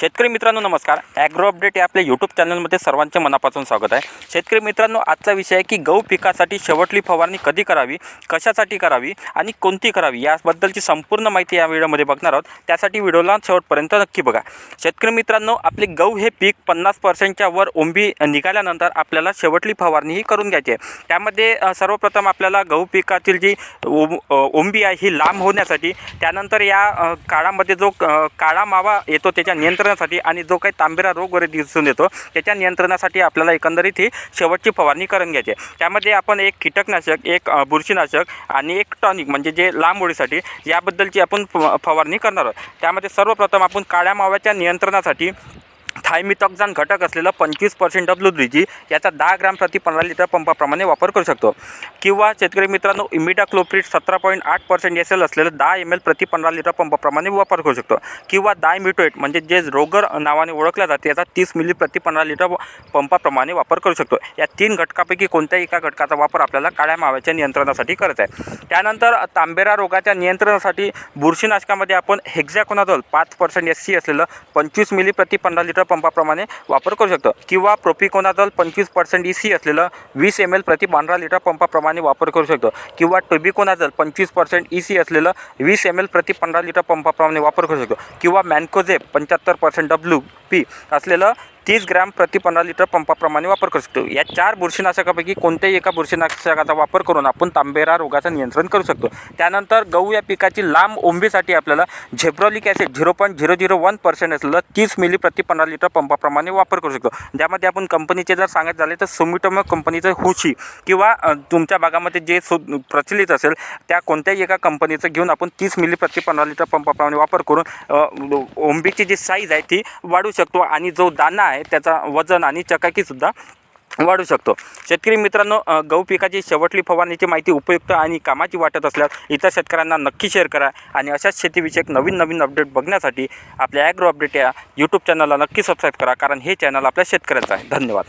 शेतकरी मित्रांनो नमस्कार. ॲग्रो अपडेट या आपल्या यूट्यूब चॅनलमध्ये सर्वांचे मनापासून स्वागत आहे. शेतकरी मित्रांनो आजचा विषय आहे की गहू पिकासाठी शेवटली फवारणी कधी करावी कशासाठी करावी आणि कोणती करावी याबद्दलची संपूर्ण माहिती या व्हिडिओमध्ये बघणार आहोत. त्यासाठी व्हिडिओला शेवटपर्यंत नक्की बघा. शेतकरी मित्रांनो आपले गहू हे पीक पन्नास पर्सेंटच्या वर ओंबी निघाल्यानंतर आपल्याला शेवटली फवारणी ही करून घ्यायची आहे. त्यामध्ये सर्वप्रथम आपल्याला गहू पिकातील जी ओंबी आहे ही लांब होण्यासाठी त्यानंतर या काळामध्ये जो काळा मावा येतो त्याच्या नियंत्रण नियंत्रणासाठी आणि जो काही तांबेरा रोग वगैरे दिसून येतो त्याच्या नियंत्रणासाठी आपल्याला एकंदरीत ही शेवटची फवारणी करून घ्यायची आहे. त्यामध्ये आपण एक कीटकनाशक एक बुरशीनाशक आणि एक टॉनिक म्हणजे जे लांब ओळीसाठी याबद्दलची आपण फ- फवारणी करणार आहोत. त्यामध्ये सर्वप्रथम आपण काळ्या माव्याच्या नियंत्रणासाठी थायमिथॉक्झान घटक असलेलं पंचवीस पर्सेंट डब्ल्यू जी याचा दहा ग्राम प्रति पंधरा लिटर पंपाप्रमाणे वापर करू शकतो. किंवा शेतकरी मित्रांनो इमिडाक्लोप्रिट सतरा पॉईंट आठ पर्सेंट एस एल असलेलं दहा एम एल प्रति पंधरा लिटर पंपाप्रमाणे वापर करू शकतो. किंवा डायमिटोएट म्हणजे जे रोगर नावाने ओळखल्या जाते याचा तीस मिली प्रति पंधरा लिटर पंपाप्रमाणे वापर करू शकतो. या तीन घटकापैकी कोणत्याही एका घटकाचा वापर आपल्याला काळ्या माव्याच्या नियंत्रणासाठी करत आहे. त्यानंतर तांबेरा रोगाच्या नियंत्रणासाठी बुरशीनाशकामध्ये आपण हेक्झॅकोनाझोल पाच पर्सेंट एस सी असलेलं पंचवीस मिली प्रति पंधरा लिटर पंपाप्रमाणे वापर करू शकतो. किंवा प्रोपिकोनाझोल पंचवीस पर्सेंट ई सी असलेलं वीस एम एल प्रति पंधरा लिटर पंपाप्रमाणे वापर करू शकतो. किंवा टोबिकोनाजल पंचवीस पर्सेंट ई सी असलेलं वीस एम एल प्रति पंधरा लिटर पंपाप्रमाणे वापर करू शकतो. किंवा मॅन्कोझेप पंच्याहत्तर पर्सेंट डब्ल्यू पी असलेलं तीस ग्रॅम प्रति पंधरा लिटर पंपाप्रमाणे वापर करू शकतो. या चार बुरशीनाशकापैकी कोणत्याही एका बुरशीनाशकाचा वापर करून आपण तांबेरा रोगाचं नियंत्रण करू शकतो. त्यानंतर गहू या पिकाची लांब ओंबीसाठी आपल्याला gibberellic acid zero point zero zero one percent असलेलं तीस मिली प्रति पंधरा लिटर पंपाप्रमाणे वापर करू शकतो. ज्यामध्ये आपण कंपनीचे जर सांगत झाले तर सुमिटोमो कंपनीचं हुशी किंवा तुमच्या भागामध्ये जे सु प्रचलित असेल त्या कोणत्याही एका कंपनीचं घेऊन आपण तीस मिली प्रति पंधरा लिटर पंपाप्रमाणे वापर करून ओंबीची जी साईज आहे ती वाढू शकतो. आणि जो दाना आहे त्याचा वजन आणि चकाकीसुद्धा वाढू शकतो. शेतकरी मित्रांनो गहू पिकाची शेवटली फवारणीची माहिती उपयुक्त आणि कामाची वाटत असल्यास इतर शेतकऱ्यांना नक्की शेअर करा आणि अशाच शेतीविषयक नवीन नवीन अपडेट बघण्यासाठी आपल्या ॲग्रो अपडेट या यूट्यूब चॅनलला नक्की सबस्क्राईब करा कारण हे चॅनल आपल्या शेतकऱ्याचं आहे. धन्यवाद.